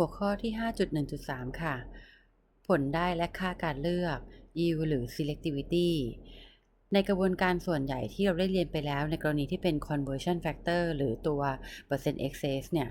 หัวข้อที่ 5.1.3 ค่ะ ผลได้และค่าการเลือก yield หรือ selectivity ในกระบวนการส่วนใหญ่ที่เราได้เรียนไปแล้วในกรณีที่เป็น conversion factor หรือตัว percent excess เนี่ย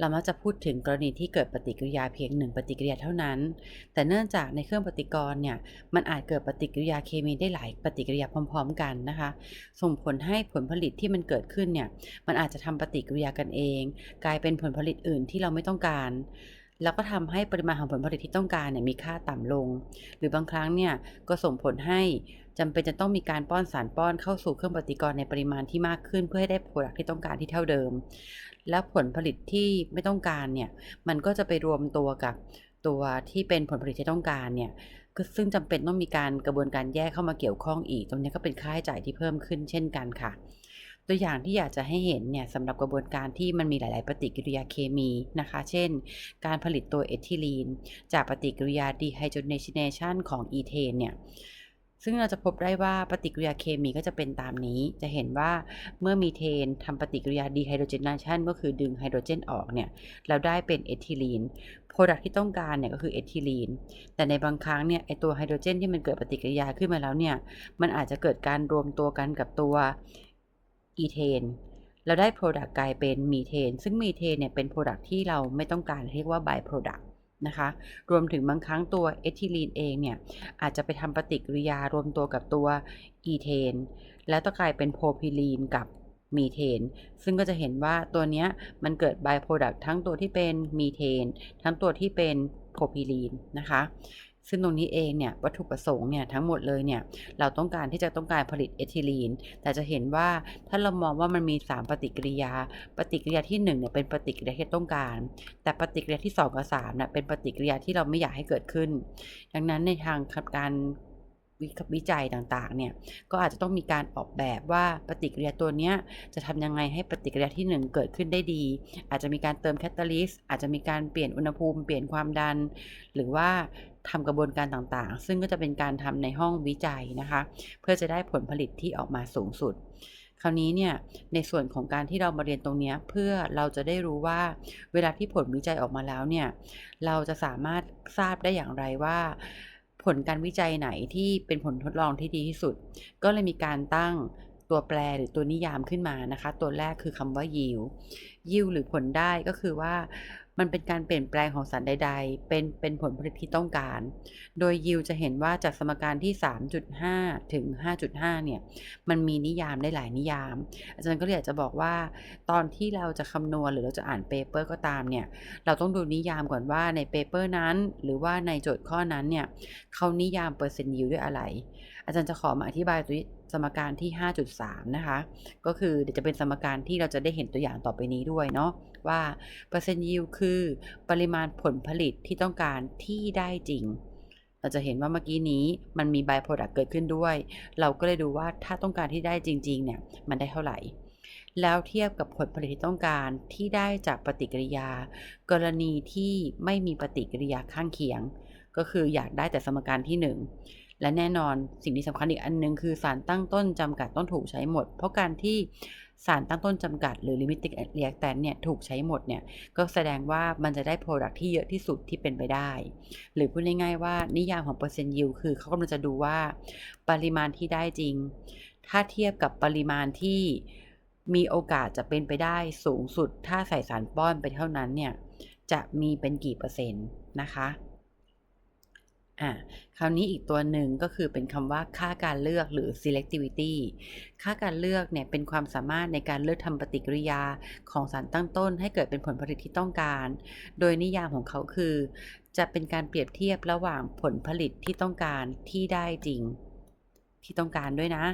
เรามักจะพูดถึงกรณีที่เกิดปฏิกิริยาเพียงหนึ่งปฏิกิริยาเท่านั้น แต่เนื่องจากในเครื่องปฏิกรณ์เนี่ย มันอาจเกิดปฏิกิริยาเคมีได้หลายปฏิกิริยาพร้อม ๆ กันนะคะ ส่งผลให้ผลผลิตที่มันเกิดขึ้นเนี่ย มันอาจจะทำปฏิกิริยากันเอง กลายเป็นผลผลิตอื่นที่เราไม่ต้องการ แล้วก็ทำให้ปริมาณของผลผลิตที่ต้องการเนี่ยมีค่าต่ำลง หรือบางครั้งเนี่ยก็ส่งผลให้จำเป็นจะต้องมีการป้อนสารป้อนเข้าสู่เครื่องปฏิกรณ์ในปริมาณที่มากขึ้น เพื่อให้ได้ผลลัพธ์ที่ต้องการที่เท่าเดิม แล้วผลผลิตที่ไม่ต้องการเนี่ยมันก็จะไปรวมตัวกับตัวที่เป็นผลผลิตที่ต้องการเนี่ยซึ่งจำเป็นต้องมีการกระบวนการแยกเข้ามาเกี่ยวข้องอีก ตรงนี้ก็เป็นค่าใช้จ่ายที่เพิ่มขึ้นเช่นกันค่ะ ตัวอย่างที่อยากจะให้เห็นเนี่ยสำหรับกระบวนการที่มันมีหลาย ๆ ปฏิกิริยาเคมีนะคะ เช่น การผลิตตัวเอทิลีน จากปฏิกิริยาดีไฮโดรเนเนชันของอีเทนเนี่ยซึ่งเราจะพบได้ว่าปฏิกิริยาเคมีก็จะเป็นตามนี้ จะเห็นว่าเมื่อมีเทนทำปฏิกิริยาดีไฮโดรเจนเนชันก็คือดึงไฮโดรเจนออกเนี่ยเราได้เป็นเอทิลีนโปรดักที่ต้องการเนี่ยก็คือเอทิลีน แต่ในบางครั้งเนี่ยไอตัวไฮโดรเจนที่มันเกิดปฏิกิริยาขึ้นมาแล้วเนี่ยมันอาจจะเกิดการรวมตัวกันกับตัว อีเทนเราได้ Product กลายเป็นมีเทนซึ่งมีเทนเนี่ยเป็น Product ที่เราไม่ต้องการเรียกว่า by product นะคะ รวมถึงบางครั้งตัวเอทิลีนเองเนี่ย อาจจะไปทำปฏิกิริยารวมตัวกับตัวอีเทนแล้วต้องกลายเป็นโพพิลีนกับมีเทน ซึ่งก็จะเห็นว่าตัวเนี้ยมันเกิด by product ทั้งตัวที่เป็นมีเทน ทั้งตัวที่เป็นโพพิลีนนะคะ ซึ่งตรงนี้เองเนี่ยวัตถุประสงค์เนี่ยทั้งหมดเลยเนี่ยเราต้องการที่จะต้องการผลิตเอทิลีน แต่จะเห็นว่าถ้าเรามองว่ามันมี 3 ปฏิกิริยา ปฏิกิริยาที่1เนี่ยเป็นปฏิกิริยาที่ต้องการ แต่ปฏิกิริยาที่ 2 กับ3เนี่ยเป็นปฏิกิริยาที่เราไม่อยากให้เกิดขึ้น ดังนั้นในทางการ วิจัยต่างๆเนี่ยก็อาจจะต้องมีการออกแบบว่าปฏิกิริยาตัวนี้จะทำยังไงให้ปฏิกิริยาที่ 1 เกิดขึ้นได้ดี อาจจะมีการเติมแคตตาลิสต์อาจจะมีการเปลี่ยนอุณหภูมิเปลี่ยนความดัน หรือว่าทำกระบวนการต่างๆ ซึ่งก็จะเป็นการทำในห้องวิจัยนะคะ เพื่อจะได้ผลผลิตที่ออกมาสูงสุด คราวนี้เนี่ยในส่วนของการที่เรามาเรียนตรงนี้เพื่อเราจะได้รู้ว่าเวลาที่ผลวิจัยออกมาแล้วเนี่ยเราจะสามารถทราบได้อย่างไรว่า ผลการวิจัยไหนที่เป็นผลทดลองที่ดีที่สุด ก็เลยมีการตั้งตัวแปรหรือตัวนิยามขึ้นมานะคะ ตัวแรกคือคำว่ายิวยิวหรือผลได้ก็คือว่า มันเป็นการเปลี่ยนแปลงของสารใด ๆ เป็นเป็นผลผลิตที่ต้องการ โดยยิวจะเห็นว่าจากสมการที่ 3.5 ถึง 5.5 เนี่ย มันมีนิยามได้หลายนิยาม อาจารย์ก็เลยอยากจะบอกว่า ตอนที่เราจะคำนวณหรือเราจะอ่านเปเปอร์ก็ตามเนี่ย เราต้องดูนิยามก่อนว่าในเปเปอร์นั้น หรือว่าในโจทย์ข้อนั้นเนี่ยเขานิยามเปอร์เซ็นต์ยิวด้วยอะไร อาจารย์จะขอมาอธิบายตัวสมการที่ 5.3 นะคะ ก็คือเดี๋ยวจะเป็นสมการที่เราจะได้เห็นตัวอย่างต่อไปนี้ด้วยเนาะว่าเปอร์เซ็นต์ยิวคือปริมาณผลผลิตที่ต้องการที่ได้จริง เราจะเห็นว่าเมื่อกี้นี้มันมี by product เกิดขึ้นด้วย เราก็เลยดูว่าถ้าต้องการที่ได้จริง ๆ เนี่ยมันได้เท่าไหร่ แล้วเทียบกับผลผลิตที่ต้องการที่ได้จากปฏิกิริยา กรณีที่ไม่มีปฏิกิริยาข้างเคียง ก็คืออยากได้แต่สมการที่ 1 และแน่นอนสิ่งที่สำคัญอีกอันนึงคือสารตั้งต้นจำกัดต้องถูกใช้หมด เพราะการที่สารตั้งต้นจำกัดหรือ limiting reactant เนี่ยถูกใช้หมดเนี่ยก็แสดงว่ามันจะได้ product ที่เยอะที่สุดที่เป็นไปได้ หรือพูดง่ายๆว่านิยามของเปอร์เซ็นต์ยิวคือเขากำลังจะดูว่าปริมาณที่ได้จริง ถ้าเทียบกับปริมาณที่มีโอกาสจะเป็นไปได้สูงสุด ถ้าใส่สารป้อนไปเท่านั้นเนี่ยจะมีเป็นกี่เปอร์เซ็นต์นะคะ อะคราวนี้อีกตัวหนึ่งก็คือเป็นคำว่าค่าการเลือกหรือ selectivity ค่าการเลือกเนี่ยเป็นความสามารถในการเลือกทำปฏิกิริยาของสารตั้งต้น ให้เกิดเป็นผลผลิตที่ต้องการ โดยนิยามของเขาคือ จะเป็นการเปรียบเทียบระหว่างผลผลิตที่ต้องการที่ได้จริง ที่ต้องการด้วยนะ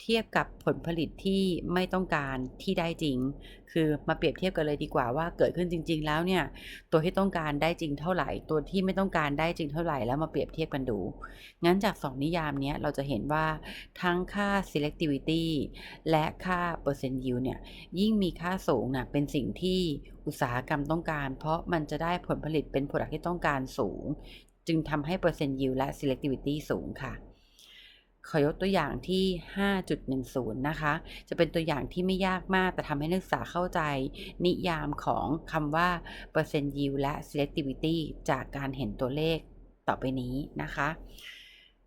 เทียบกับผลผลิตที่ไม่ต้องการที่ได้จริง คือมาเปรียบเทียบกันเลยดีกว่าว่าเกิดขึ้นจริง ๆ แล้วเนี่ย ตัวที่ต้องการได้จริงเท่าไหร่ ตัวที่ไม่ต้องการได้จริงเท่าไหร่แล้วมาเปรียบเทียบกันดู งั้นจาก 2 นิยามนี้เราจะเห็นว่าทั้งค่า selectivity และค่า percent yield เนี่ยยิ่งมีค่าสูงนะเป็นสิ่งที่อุตสาหกรรมต้องการ เพราะมันจะได้ผลผลิตเป็นผลลัพธ์ที่ต้องการสูง จึงทำให้ percent yield และ selectivity สูงค่ะ ขอยกตัวอย่างที่ 5.10 นะคะ จะเป็นตัวอย่างที่ไม่ยากมาก แต่ทำให้นักศึกษาเข้าใจนิยามของคำว่าเปอร์เซ็นต์ยิวและ selectivity จากการเห็นตัวเลขต่อไปนี้นะคะ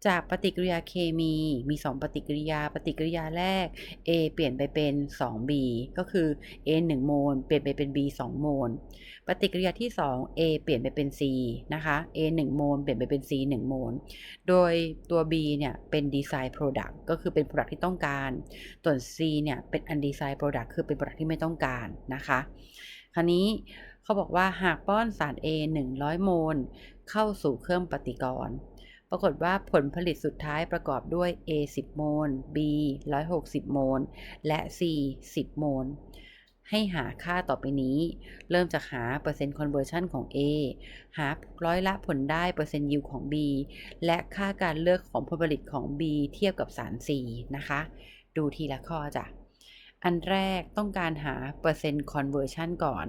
จากปฏิกิริยาเคมีมี 2 ปฏิกิริยา ปฏิกิริยาแรก A เปลี่ยนไปเป็น 2B ก็คือ A 1 โมล เปลี่ยนไปเป็น B 2 โมล ปฏิกิริยาที่ 2 A เปลี่ยนไปเป็น C นะคะ A 1 โมล เปลี่ยนไปเป็น C 1 โมล โดยตัว B เนี่ยเป็น design product ก็คือเป็น product ที่ต้องการ ส่วน C เนี่ยเป็น undesign product คือเป็น product ที่ไม่ต้องการนะคะ คราวนี้เขาบอกว่าหากป้อนสาร A 100 โมล เข้าสู่เครื่องปฏิกรณ์ ปรากฏว่าผลผลิตสุดท้ายประกอบด้วย A 10 โมล B 160 โมล และ C 10 โมล ให้หาค่าต่อไปนี้ เริ่มจากหาเปอร์เซ็นต์ conversion ของ A หาร้อยละผลได้เปอร์เซ็นต์ yield ของ B และค่าการเลือกของผลผลิตของ B เทียบกับสาร C นะคะ ดูทีละข้อจ้ะ อันแรกต้องการหาเปอร์เซ็นต์คอนเวอร์ชันก่อน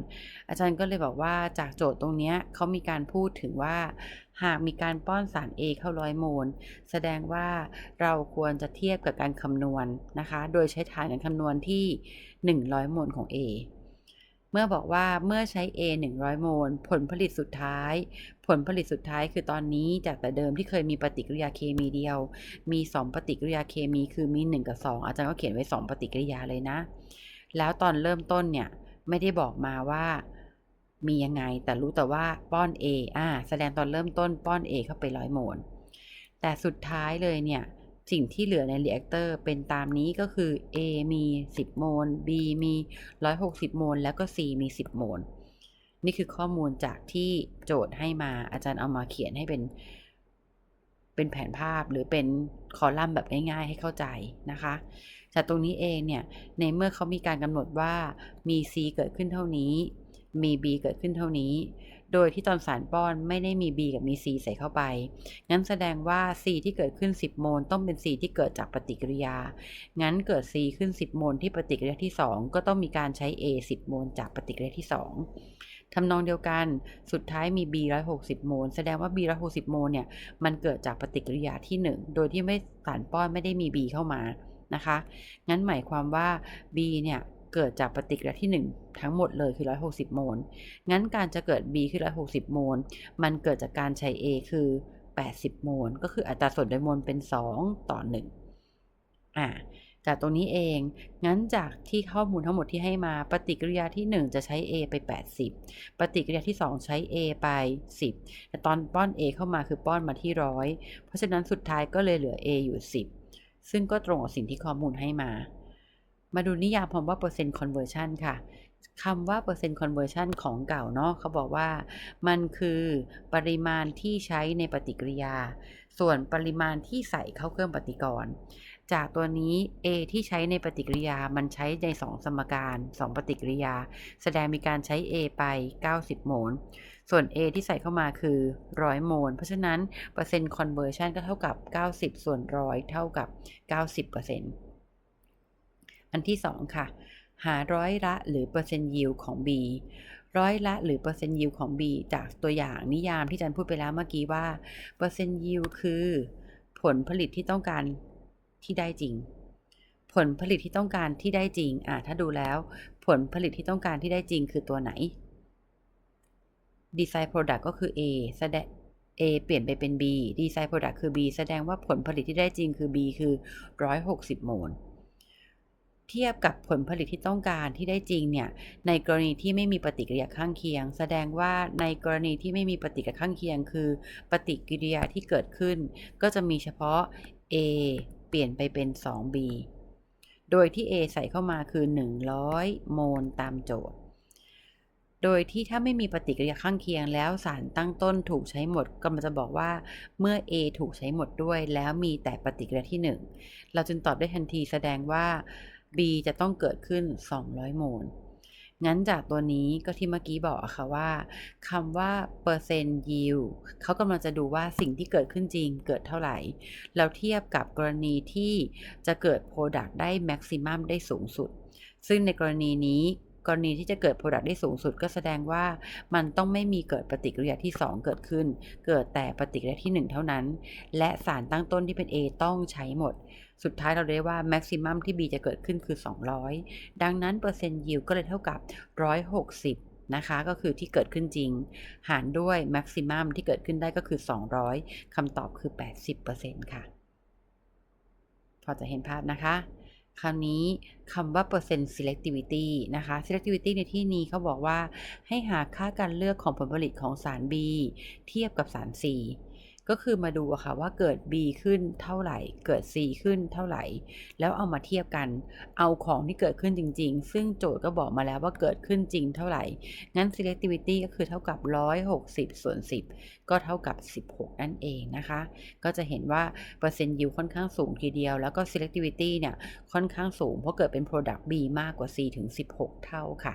อาจารย์ก็เลยบอกว่าจากโจทย์ตรงนี้เขามีการพูดถึงว่า หากมีการป้อนสาร A เข้าร้อยโมล แสดงว่าเราควรจะเทียบกับการคำนวณนะคะ โดยใช้ฐานการคำนวณที่ 100 โมลของ A เมื่อบอกว่าเมื่อใช้ A 100 โมล ผลผลิตสุดท้าย ผลผลิตสุดท้ายคือตอนนี้จากแต่เดิมที่เคยมีปฏิกิริยาเคมีเดียว มี 2 ปฏิกิริยาเคมีคือมี 1 กับ 2 อาจารย์ก็เขียนไว้ 2 ปฏิกิริยาเลยนะ แล้วตอนเริ่มต้นเนี่ยไม่ได้บอกมาว่ามียังไง แต่รู้แต่ว่าป้อน A อ่าแสดงตอนเริ่มต้นป้อน A เข้าไปร้อยโมลแต่สุดท้ายเลยเนี่ย สิ่งที่เหลือในรีแอคเตอร์เป็นตามนี้ก็คือ A มี 10 โมล B มี 160 โมล แล้วก็ C มี 10 โมล นี่คือข้อมูลจากที่โจทย์ให้มาอาจารย์เอามาเขียนให้เป็น เป็นแผนภาพหรือเป็นคอลัมน์แบบง่ายๆให้เข้าใจนะคะ จากตรงนี้เองเนี่ย ในเมื่อเขามีการกำหนดว่ามี C เกิดขึ้นเท่านี้ มี B เกิดขึ้นเท่านี้ โดยที่ตอนสารป้อนไม่ได้มี B กับมี C ใส่เข้าไป งั้นแสดงว่า C ที่เกิดขึ้น 10 โมลต้องเป็น C ที่เกิดจากปฏิกิริยา งั้นเกิด C ขึ้น 10 โมลที่ปฏิกิริยาที่ 2 ก็ต้องมีการใช้ A 10 โมลจากปฏิกิริยาที่ 2ทำนองเดียวกันสุดท้ายมี B 160 โมล แสดงว่า B 160 โมลเนี่ย มันเกิดจากปฏิกิริยาที่ 1 โดยที่ไม่สารป้อนไม่ได้มี B เข้ามานะคะ งั้นหมายความว่า B เนี่ย เกิดจากปฏิกิริยาที่ 1 ทั้งหมดเลยคือ 160 โมล งั้นการจะเกิด B คือ 160 โมล มันเกิดจากการใช้ A คือ 80 โมล ก็คืออัตราส่วนโดยมวลเป็น 2 ต่อ 1 อ่า จากตรงนี้เอง งั้นจากที่ข้อมูลทั้งหมดที่ให้มา ปฏิกิริยาที่ 1 จะใช้ A ไป 80 ปฏิกิริยาที่ 2 ใช้ A ไป 10 แต่ตอนป้อน A เข้ามาคือป้อนมาที่ 100 เพราะฉะนั้นสุดท้ายก็เลยเหลือ A อยู่ 10 ซึ่งก็ตรงกับสิ่งที่ข้อมูลให้มา มาดูนิยามคำว่าเปอร์เซ็นต์ conversion ค่ะคำว่าเปอร์เซ็นต์ conversion ของเก่าเนาะเขาบอกว่า มันคือปริมาณที่ใช้ในปฏิกิริยา ส่วนปริมาณที่ใส่เข้าเครื่องปฏิกรณ์จากตัวนี้ A ที่ใช้ในปฏิกิริยามันใช้ใน 2 สมการ 2 ปฏิกิริยา แสดงมีการใช้ A ไป 90 โมล ส่วน A ที่ใส่เข้ามาคือ 100 โมล เพราะฉะนั้นเปอร์เซ็นต์ conversion ก็เท่ากับ 90 ส่วน 100 เท่ากับ 90%อัน อันที่ 2 ค่ะ หาร้อยละหรือเปอร์เซ็นต์ยิวของ B ร้อยละหรือเปอร์เซ็นต์ยิวของ B จากตัวอย่างนิยามที่จันพูดไปแล้วเมื่อกี้ว่าเปอร์เซ็นต์ยิวคือผลผลิตที่ต้องการที่ได้จริง ผลผลิตที่ต้องการที่ได้จริงอะถ้าดูแล้ว ผลผลิตที่ต้องการที่ได้จริงคือตัวไหน Design Product ก็คือ A แสดง A เปลี่ยนไปเป็น B Design Product คือ B แสดงว่าผลผลิตที่ได้จริงคือ B คือ 160 โมล เทียบกับผลผลิตที่ต้องการที่ได้จริงเนี่ยในกรณีที่ไม่มีปฏิกิริยาข้างเคียง แสดงว่าในกรณีที่ไม่มีปฏิกิริยาข้างเคียง คือ ปฏิกิริยาที่เกิดขึ้น ก็จะมีเฉพาะ A เปลี่ยนไปเป็น 2B โดยที่ A ใส่เข้ามาคือ 100 โมลตามโจทย์ โดยที่ถ้าไม่มีปฏิกิริยาข้างเคียงแล้วสารตั้งต้นถูกใช้หมดก็มันจะบอกว่าเมื่อ A ถูกใช้หมดด้วยแล้วมีแต่ปฏิกิริยาที่ 1 เราจึงตอบได้ทันทีแสดงว่า B จะต้องเกิดขึ้น 200 โมลงั้นจากตัวนี้ก็ที่เมื่อกี้บอกอะค่ะว่าคำว่าเปอร์เซ็นต์ยิวเขากำลังจะดูว่าสิ่งที่เกิดขึ้นจริงเกิดเท่าไหร่แล้วเทียบกับกรณีที่จะเกิด Product ได้ Maximum ได้สูงสุด ซึ่งในกรณีนี้ กรณีที่จะเกิด Product ได้สูงสุด ก็แสดงว่ามันต้องไม่มีเกิดปฏิกิริยาที่ 2 เกิดขึ้น เกิดแต่ปฏิกิริยาที่ 1 เท่านั้น และสารตั้งต้นที่เป็น A ต้องใช้หมด สุดท้ายเราได้ว่า maximum ที่ B จะเกิดขึ้นคือ 200 ดังนั้นเปอร์เซ็นต์ yield ก็เลยเท่ากับ 160นะคะก็คือที่เกิดขึ้นจริง หารด้วย maximum ที่เกิดขึ้นได้ก็คือ 200คำตอบคือ 80%ค่ะ พอจะเห็นภาพนะคะ คราวนี้คำว่าเปอร์เซ็นต์ selectivity นะคะ selectivity ในที่นี้เขาบอกว่าให้หาค่าการเลือกของผลผลิตของสาร B เทียบกับสาร C ก็คือมาดูอะค่ะว่าเกิด B ขึ้นเท่าไหร่ เกิด C ขึ้นเท่าไหร่ แล้วเอามาเทียบกัน เอาของที่เกิดขึ้นจริง ๆ ซึ่งโจทย์ก็บอกมาแล้วว่าเกิดขึ้นจริงเท่าไหร่ งั้น selectivity ก็คือเท่ากับ 160 ส่วน 10 ก็เท่ากับ 16 นั่นเองนะคะ ก็จะเห็นว่าเปอร์เซ็นต์ยิวค่อนข้างสูงทีเดียว แล้วก็ selectivity เนี่ยค่อนข้างสูง เพราะเกิดเป็น product B มากกว่า C ถึง 16 เท่าค่ะ